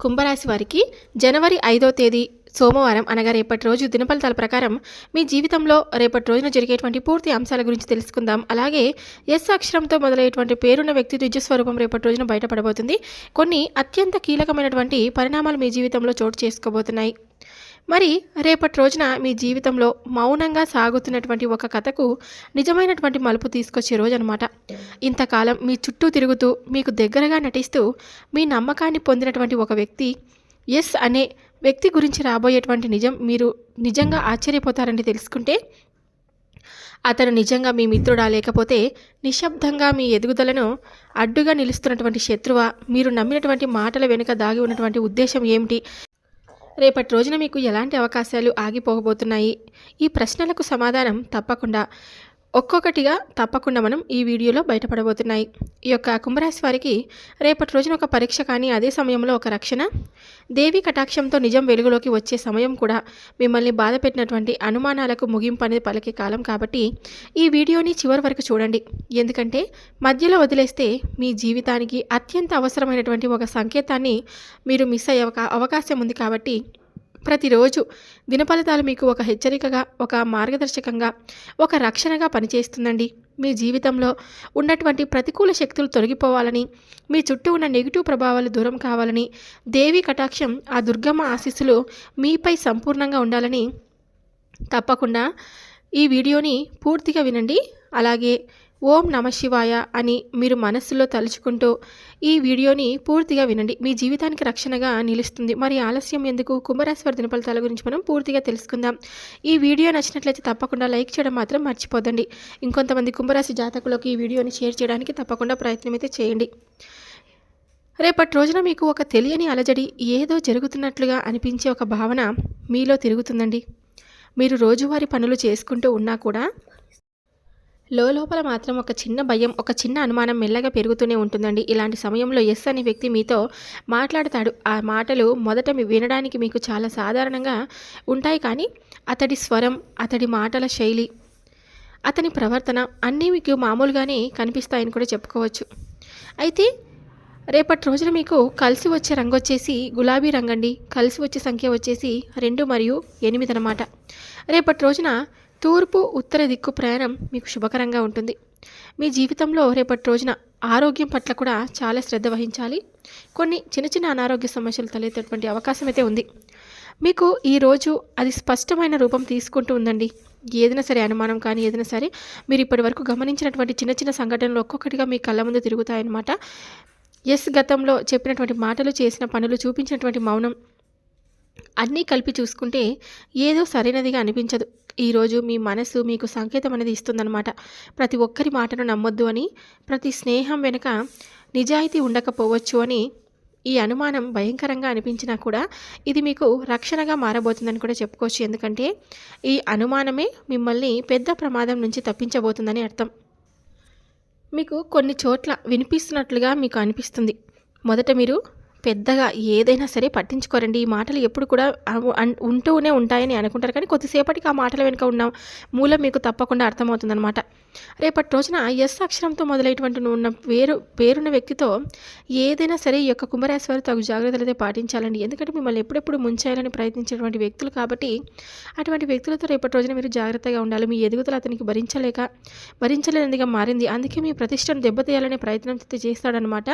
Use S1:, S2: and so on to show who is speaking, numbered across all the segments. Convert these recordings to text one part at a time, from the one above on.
S1: కుంభరాశి వారికి జనవరి ఐదో తేదీ సోమవారం అనగా రేపటి రోజు దినఫలితాల ప్రకారం మీ జీవితంలో రేపటి రోజున జరిగేటువంటి పూర్తి అంశాల గురించి తెలుసుకుందాం. అలాగే ఎస్ అక్షరంతో మొదలయ్యేటువంటి పేరున్న వ్యక్తి నిజ స్వరూపం రేపటి రోజున బయటపడబోతుంది. కొన్ని అత్యంత కీలకమైనటువంటి పరిణామాలు మీ జీవితంలో చోటు చేసుకోబోతున్నాయి. మరి రేపటి రోజున మీ జీవితంలో మౌనంగా సాగుతున్నటువంటి ఒక కథకు నిజమైనటువంటి మలుపు తీసుకొచ్చే రోజు అనమాట ఇంతకాలం మీ చుట్టూ తిరుగుతూ మీకు దగ్గరగా నటిస్తూ మీ నమ్మకాన్ని పొందినటువంటి ఒక వ్యక్తి ఎస్ అనే వ్యక్తి గురించి రాబోయేటువంటి నిజం మీరు నిజంగా ఆశ్చర్యపోతారని తెలుసుకుంటే. అతను నిజంగా మీ మిత్రుడా లేకపోతే నిశ్శబ్దంగా మీ ఎదుగుదలను అడ్డుగా నిలుస్తున్నటువంటి శత్రువా మీరు నమ్మినటువంటి మాటల వెనుక దాగి ఉన్నటువంటి ఉద్దేశం ఏమిటి? రేపటి రోజున మీకు ఎలాంటి అవకాశాలు ఆగిపోబోతున్నాయి? ఈ ప్రశ్నలకు సమాధానం తప్పకుండా ఒక్కొక్కటిగా తప్పకుండా మనం ఈ వీడియోలో బయటపడబోతున్నాయి. ఈ యొక్క కుంభరాశి వారికి రేపటి రోజున ఒక పరీక్ష కానీ అదే సమయంలో ఒక రక్షణ దేవి కటాక్షంతో నిజం వెలుగులోకి వచ్చే సమయం కూడా మిమ్మల్ని బాధ పెట్టినటువంటి అనుమానాలకు ముగింపు అనేది పలికే కాలం కాబట్టి ఈ వీడియోని చివరి వరకు చూడండి. ఎందుకంటే మధ్యలో వదిలేస్తే మీ జీవితానికి అత్యంత అవసరమైనటువంటి ఒక సంకేతాన్ని మీరు మిస్ అయ్యే ఒక అవకాశం ఉంది కాబట్టి ప్రతిరోజు దినఫలితాలు మీకు ఒక హెచ్చరికగా ఒక మార్గదర్శకంగా ఒక రక్షణగా పనిచేస్తుందండి. మీ జీవితంలో ఉన్నటువంటి ప్రతికూల శక్తులు తొలగిపోవాలని మీ చుట్టూ ఉన్న నెగిటివ్ ప్రభావాలు దూరం కావాలని దేవి కటాక్షం ఆ దుర్గమ్మ ఆశీస్సులు మీపై సంపూర్ణంగా ఉండాలని తప్పకుండా ఈ వీడియోని పూర్తిగా వినండి. అలాగే ఓం నమ శివాయ అని మీరు మనస్సులో తలుచుకుంటూ ఈ వీడియోని పూర్తిగా వినండి. మీ జీవితానికి రక్షణగా నిలుస్తుంది. మరి ఆలస్యం ఎందుకు? కుంభరాశివారి దినఫలితాల గురించి మనం పూర్తిగా తెలుసుకుందాం. ఈ వీడియో నచ్చినట్లయితే తప్పకుండా లైక్ చేయడం మాత్రం మర్చిపోదండి ఇంకొంతమంది కుంభరాశి జాతకులకు ఈ వీడియోని షేర్ చేయడానికి తప్పకుండా ప్రయత్నం అయితే చేయండి. రేపటి రోజున మీకు ఒక తెలియని అలజడి ఏదో జరుగుతున్నట్లుగా అనిపించే ఒక భావన మీలో తిరుగుతుందండి. మీరు రోజువారీ పనులు చేసుకుంటూ ఉన్నా కూడా లోపల మాత్రం ఒక చిన్న భయం ఒక చిన్న అనుమానం మెల్లగా పెరుగుతూనే ఉంటుందండి. ఇలాంటి సమయంలో ఎస్ అనే వ్యక్తి మీతో మాట్లాడతాడు. ఆ మాటలు మొదట వినడానికి మీకు చాలా సాధారణంగా ఉంటాయి కానీ అతడి స్వరం అతడి మాటల శైలి అతని ప్రవర్తన అన్నీ మీకు మామూలుగానే కనిపిస్తాయని కూడా చెప్పుకోవచ్చు. అయితే రేపటి రోజున మీకు కలిసి వచ్చే రంగు వచ్చేసి గులాబీ రంగండి. కలిసి వచ్చే సంఖ్య వచ్చేసి రెండు మరియు ఎనిమిది అనమాట రేపటి రోజున తూర్పు ఉత్తర దిక్కు ప్రయాణం మీకు శుభకరంగా ఉంటుంది. మీ జీవితంలో రేపటి రోజున ఆరోగ్యం పట్ల కూడా చాలా శ్రద్ధ వహించాలి. కొన్ని చిన్న చిన్న అనారోగ్య సమస్యలు తలెత్తేటువంటి అవకాశం అయితే ఉంది. మీకు ఈరోజు అది స్పష్టమైన రూపం తీసుకుంటూ ఉందండి. ఏదైనా సరే అనుమానం కానీ ఏదైనా సరే మీరు ఇప్పటి వరకు గమనించినటువంటి చిన్న చిన్న సంఘటనలు ఒక్కొక్కటిగా మీ కళ్ళ ముందు తిరుగుతాయన్నమాట. ఎస్ గతంలో చెప్పినటువంటి మాటలు చేసిన పనులు చూపించినటువంటి మౌనం అన్నీ కలిపి చూసుకుంటే ఏదో సరైనదిగా అనిపించదు. ఈరోజు మీ మనసు మీకు సంకేతం అనేది ఇస్తుందన్నమాట. ప్రతి ఒక్కరి మాటను నమ్మొద్దు అని ప్రతి స్నేహం వెనుక నిజాయితీ ఉండకపోవచ్చు అని ఈ అనుమానం భయంకరంగా అనిపించినా కూడా ఇది మీకు రక్షణగా మారబోతుందని కూడా చెప్పుకోవచ్చు. ఎందుకంటే ఈ అనుమానమే మిమ్మల్ని పెద్ద ప్రమాదం నుంచి తప్పించబోతుందని అర్థం. మీకు కొన్ని చోట్ల వినిపిస్తున్నట్లుగా మీకు అనిపిస్తుంది. మొదట మీరు పెద్దగా ఏదైనా సరే పట్టించుకోరండి. ఈ మాటలు ఎప్పుడు కూడా ఉంటూనే ఉంటాయని అనుకుంటారు. కానీ కొద్దిసేపటికి ఆ మాటల వెనుక ఉన్న మూలం మీకు తప్పకుండా అర్థమవుతుందన్నమాట. రేపటి రోజున ఎస్ అక్షరంతో మొదలైనటువంటి ఉన్న పేరు పేరున్న వ్యక్తితో ఏదైనా సరే ఈ యొక్క కుంభరాశి వారు తగు జాగ్రత్తలు అయితే పాటించాలండి. ఎందుకంటే మిమ్మల్ని ఎప్పుడెప్పుడు ముంచేయాలని ప్రయత్నించేటువంటి వ్యక్తులు కాబట్టి అటువంటి వ్యక్తులతో రేపటి రోజున మీరు జాగ్రత్తగా ఉండాలి. మీ ఎదుగుదల అతనికి భరించలేక భరించలేనిదిగా మారింది. అందుకే మీ ప్రతిష్టను దెబ్బతీయాలనే ప్రయత్నం అయితే చేస్తాడనమాట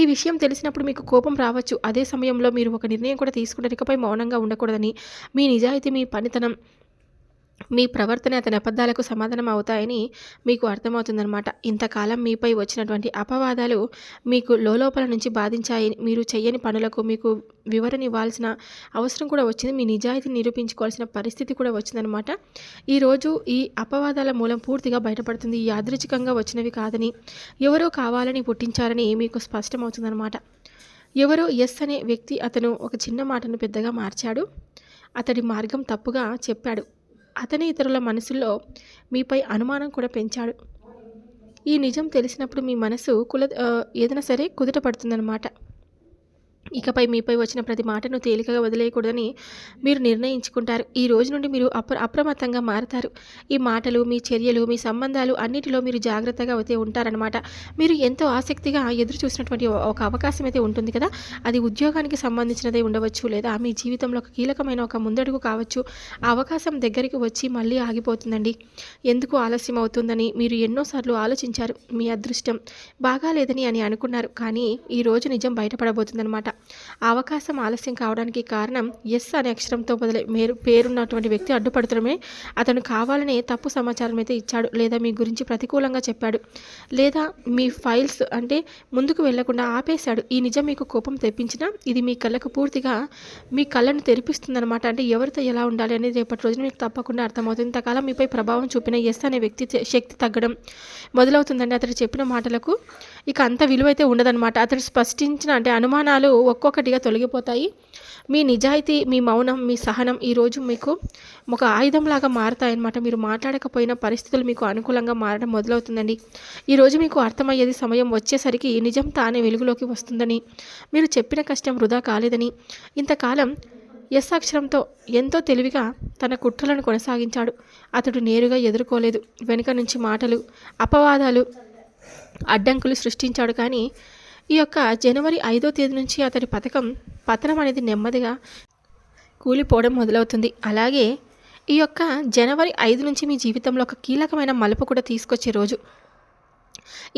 S1: ఈ విషయం తెలిసినప్పుడు మీకు కోపం రావచ్చు. అదే సమయంలో మీరు ఒక నిర్ణయం కూడా తీసుకుంటే ఇకపై మౌనంగా ఉండకూడదని మీ నిజాయితీ మీ పనితనం మీ ప్రవర్తన అతని అబద్ధాలకు సమాధానం అవుతాయని మీకు అర్థమవుతుందన్నమాట. ఇంతకాలం మీపై వచ్చినటువంటి అపవాదాలు మీకు లోపల నుంచి బాధించాయి. మీరు చెయ్యని పనులకు మీకు వివరణ ఇవ్వాల్సిన అవసరం కూడా వచ్చింది. మీ నిజాయితీని నిరూపించుకోవాల్సిన పరిస్థితి కూడా వచ్చిందనమాట ఈరోజు ఈ అపవాదాల మూలం పూర్తిగా బయటపడుతుంది. ఈ యాదృచ్ఛికంగా వచ్చినవి కాదని ఎవరో కావాలని పుట్టించారని మీకు స్పష్టమవుతుందన్నమాట. ఎవరో ఎస్ అనే వ్యక్తి అతను ఒక చిన్న మాటను పెద్దగా మార్చాడు. అతడి మార్గం తప్పుగా చెప్పాడు. అతని ఇతరుల మనసుల్లో మీపై అనుమానం కూడా పెంచాడు. ఈ నిజం తెలిసినప్పుడు మీ మనసు కుల ఏదైనా సరే కుదుట పడుతుందన్నమాట. ఇకపై మీపై వచ్చిన ప్రతి మాటను తేలికగా వదిలేయకూడదని మీరు నిర్ణయించుకుంటారు. ఈ రోజు నుండి మీరు అప్ర అప్రమత్తంగా మారతారు. ఈ మాటలు మీ చర్యలు మీ సంబంధాలు అన్నిటిలో మీరు జాగ్రత్తగా అయితే ఉంటారనమాట మీరు ఎంతో ఆసక్తిగా ఎదురు చూసినటువంటి ఒక అవకాశం అయితే ఉంటుంది కదా. అది ఉద్యోగానికి సంబంధించినదే ఉండవచ్చు లేదా మీ జీవితంలో ఒక కీలకమైన ఒక ముందడుగు కావచ్చు. ఆ అవకాశం దగ్గరికి వచ్చి మళ్ళీ ఆగిపోతుందండి. ఎందుకు ఆలస్యం అవుతుందని మీరు ఎన్నోసార్లు ఆలోచించారు. మీ అదృష్టం బాగాలేదని అని అనుకున్నారు. కానీ ఈ రోజు నిజం బయటపడబోతుందన్నమాట. అవకాశం ఆలస్యం కావడానికి కారణం ఎస్ అనే అక్షరంతో మొదలై మేరు పేరున్నటువంటి వ్యక్తి అడ్డుపడుతమే అతను కావాలనే తప్పు సమాచారం అయితే ఇచ్చాడు లేదా మీ గురించి ప్రతికూలంగా చెప్పాడు లేదా మీ ఫైల్స్ అంటే ముందుకు వెళ్ళకుండా ఆపేశాడు. ఈ నిజం మీకు కోపం తెప్పించినా ఇది మీ కళ్ళకు పూర్తిగా మీ కళ్ళను తెరిపిస్తుందన్నమాట. అంటే ఎవరితో ఎలా ఉండాలి అనేది రేపటి రోజున మీకు తప్పకుండా అర్థమవుతుంది. ఇంతకాలం మీపై ప్రభావం చూపిన ఎస్ అనే వ్యక్తి శక్తి తగ్గడం మొదలవుతుందండి అతడు చెప్పిన మాటలకు. ఇక అంత విలువైతే ఉండదన్నమాట. అతడు స్పష్టించిన అంటే అనుమానాలు ఒక్కొక్కటిగా తొలగిపోతాయి. మీ నిజాయితీ మీ మౌనం మీ సహనం ఈరోజు మీకు ఒక ఆయుధంలాగా మారతాయన్నమాట. మీరు మాట్లాడకపోయిన పరిస్థితులు మీకు అనుకూలంగా మారడం మొదలవుతుందండి. ఈరోజు మీకు అర్థమయ్యేది సమయం వచ్చేసరికి నిజం తానే వెలుగులోకి వస్తుందని మీరు చెప్పిన కష్టం వృధా కాలేదని. ఇంతకాలం ఎస్ అక్షరంతో ఎంతో తెలివిగా తన కుట్రలను కొనసాగించాడు. అతడు నేరుగా ఎదుర్కోలేదు. వెనుక నుంచి మాటలు అపవాదాలు అడ్డంకులు సృష్టించాడు కానీ ఈ యొక్క జనవరి ఐదో తేదీ నుంచి అతడి పథకం పతనం అనేది నెమ్మదిగా కూలిపోవడం మొదలవుతుంది. అలాగే ఈ యొక్క జనవరి ఐదు నుంచి మీ జీవితంలో ఒక కీలకమైన మలుపు కూడా తీసుకొచ్చే రోజు.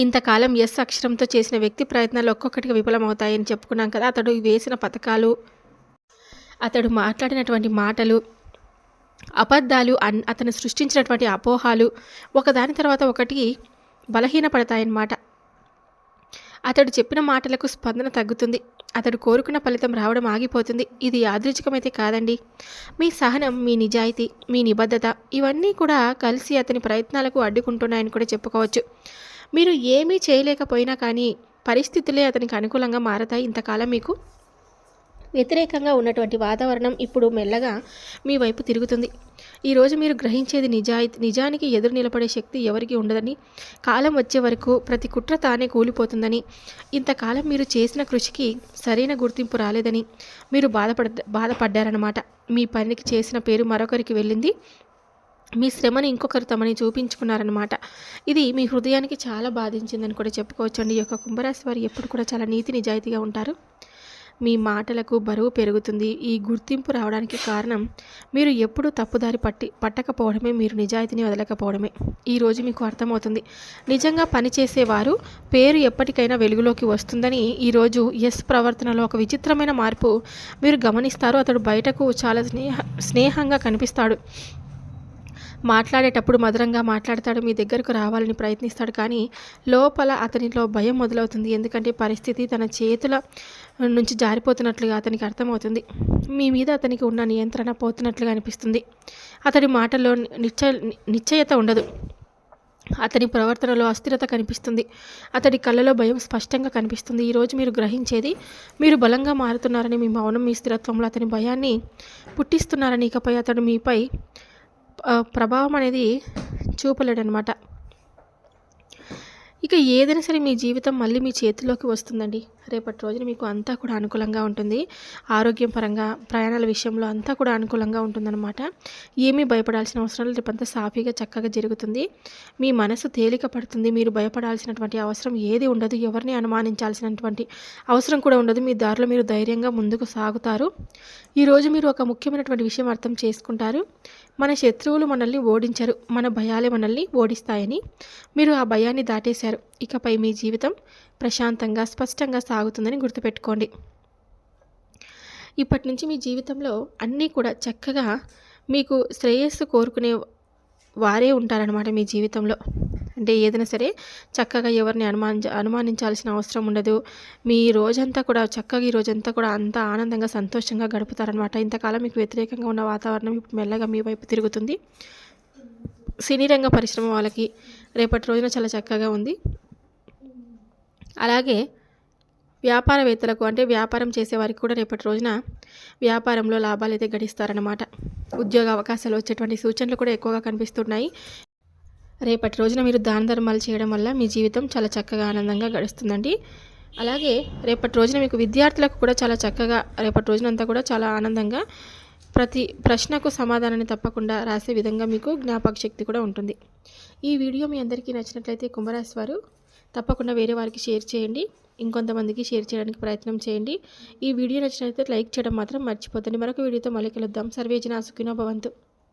S1: ఇంతకాలం ఎస్ అక్షరంతో చేసిన వ్యక్తి ప్రయత్నాలు ఒక్కొక్కటిగా విఫలమవుతాయని చెప్పుకున్నాం కదా. అతడు వేసిన పథకాలు అతడు మాట్లాడినటువంటి మాటలు అబద్ధాలు అన్ అతను సృష్టించినటువంటి అపోహాలు ఒకదాని తర్వాత ఒకటి బలహీనపడతాయన్నమాట. అతడు చెప్పిన మాటలకు స్పందన తగ్గుతుంది. అతడు కోరుకున్న ఫలితం రావడం ఆగిపోతుంది. ఇది యాదృచ్ఛికమైతే కాదండి. మీ సహనం మీ నిజాయితీ మీ నిబద్ధత ఇవన్నీ కూడా కలిసి అతని ప్రయత్నాలకు అడ్డుకుంటున్నాయని కూడా చెప్పుకోవచ్చు. మీరు ఏమీ చేయలేకపోయినా కానీ పరిస్థితులే అతనికి అనుకూలంగా మారతాయి ఇంతకాలం మీకు. వ్యతిరేకంగా ఉన్నటువంటి వాతావరణం ఇప్పుడు మెల్లగా మీ వైపు తిరుగుతుంది. ఈరోజు మీరు గ్రహించేది నిజాయితీ నిజానికి ఎదురు నిలబడే శక్తి ఎవరికి ఉండదని కాలం వచ్చే వరకు ప్రతి కుట్ర తానే కూలిపోతుందని ఇంతకాలం మీరు చేసిన కృషికి సరైన గుర్తింపు రాలేదని మీరు బాధపడ బాధపడ్డారనమాట మీ పనికి చేసిన పేరు మరొకరికి వెళ్ళింది. మీ శ్రమను ఇంకొకరు తమని చూపించుకున్నారనమాట ఇది మీ హృదయానికి చాలా బాధించిందని కూడా చెప్పుకోవచ్చండి. ఈ యొక్క కుంభరాశి వారు ఎప్పుడు కూడా చాలా నీతి నిజాయితీగా ఉంటారు. మీ మాటలకు బరువు పెరుగుతుంది. ఈ గుర్తింపు రావడానికి కారణం మీరు ఎప్పుడూ తప్పుదారి పట్టి పట్టకపోవడమే మీరు నిజాయితీని వదలకపోవడమే. ఈరోజు మీకు అర్థమవుతుంది. నిజంగా పనిచేసేవారు పేరు ఎప్పటికైనా వెలుగులోకి వస్తుందని ఈరోజు ఎస్ ప్రవర్తనలో ఒక విచిత్రమైన మార్పు మీరు గమనిస్తారు. అతడు బయటకు చాలా స్నేహ స్నేహంగా కనిపిస్తాడు. మాట్లాడేటప్పుడు మధురంగా మాట్లాడతాడు మీ దగ్గరకు రావాలని ప్రయత్నిస్తాడు. కానీ లోపల అతనిలో భయం మొదలవుతుంది. ఎందుకంటే పరిస్థితి తన చేతుల నుంచి జారిపోతున్నట్లుగా అతనికి అర్థమవుతుంది. మీ మీద అతనికి ఉన్న నియంత్రణ పోతున్నట్లుగా అనిపిస్తుంది. అతడి మాటల్లో నిశ్చయ నిశ్చయత ఉండదు. అతని ప్రవర్తనలో అస్థిరత కనిపిస్తుంది. అతడి కళ్ళలో భయం స్పష్టంగా కనిపిస్తుంది. ఈరోజు మీరు గ్రహించేది మీరు బలంగా మారుతున్నారని మీ మౌనం మీ స్థిరత్వంలో అతని భయాన్ని పుట్టిస్తున్నారని ఇకపై అతడు మీపై ప్రభావం అనేది చూపలేడనమాట ఇక ఏదైనా సరే మీ జీవితం మళ్ళీ మీ చేతిలోకి వస్తుందండి. రేపటి రోజున మీకు అంతా కూడా అనుకూలంగా ఉంటుంది. ఆరోగ్యం పరంగా ప్రయాణాల విషయంలో అంతా కూడా అనుకూలంగా ఉంటుందన్నమాట. ఏమీ భయపడాల్సిన అవసరం రేపంతా సాఫీగా చక్కగా జరుగుతుంది. మీ మనసు తేలిక పడుతుంది. మీరు భయపడాల్సినటువంటి అవసరం ఏది ఉండదు. ఎవరిని అనుమానించాల్సినటువంటి అవసరం కూడా ఉండదు. మీ దారిలో మీరు ధైర్యంగా ముందుకు సాగుతారు. ఈరోజు మీరు ఒక ముఖ్యమైనటువంటి విషయం అర్థం చేసుకుంటారు. మన శత్రువులు మనల్ని ఓడించరు మన భయాలే మనల్ని ఓడిస్తాయని. మీరు ఆ భయాన్ని దాటేశారు. ఇకపై మీ జీవితం ప్రశాంతంగా స్పష్టంగా సాగుతుందని గుర్తుపెట్టుకోండి. ఇప్పటి నుంచి మీ జీవితంలో అన్నీ కూడా చక్కగా మీకు శ్రేయస్సు కోరుకునే వారే ఉంటారనమాట మీ జీవితంలో. అంటే ఏదైనా సరే చక్కగా ఎవరిని అనుమానించ అనుమానించాల్సిన అవసరం ఉండదు. మీ రోజంతా కూడా చక్కగా ఈ రోజంతా కూడా అంత ఆనందంగా సంతోషంగా గడుపుతారనమాట ఇంతకాలం మీకు వ్యతిరేకంగా ఉన్న వాతావరణం ఇప్పుడు మెల్లగా మీ వైపు తిరుగుతుంది. సినీ రంగ పరిశ్రమ వాళ్ళకి రేపటి రోజున చాలా చక్కగా ఉంది. అలాగే వ్యాపారవేత్తలకు అంటే వ్యాపారం చేసేవారికి కూడా రేపటి రోజున వ్యాపారంలో లాభాలు అయితే గడిస్తారనమాట ఉద్యోగ అవకాశాలు వచ్చేటువంటి సూచనలు కూడా ఎక్కువగా కనిపిస్తున్నాయి. రేపటి రోజున మీరు దాన ధర్మాలు చేయడం వల్ల మీ జీవితం చాలా చక్కగా ఆనందంగా గడుస్తుందండి. అలాగే రేపటి రోజున మీకు విద్యార్థులకు కూడా చాలా చక్కగా రేపటి రోజునంతా కూడా చాలా ఆనందంగా ప్రతి ప్రశ్నకు సమాధానాన్ని తప్పకుండా రాసే విధంగా మీకు జ్ఞాపక శక్తి కూడా ఉంటుంది. ఈ వీడియో మీ అందరికీ నచ్చినట్లయితే కుంభరాశి వారు తప్పకుండా వేరే వారికి షేర్ చేయండి. ఇంకొంతమందికి షేర్ చేయడానికి ప్రయత్నం చేయండి. ఈ వీడియో నచ్చినట్లయితే లైక్ చేయడం మాత్రం మర్చిపోతుంది మరొక వీడియోతో మళ్ళీ కలుద్దాం. సర్వేజన సుఖినో భవంతు.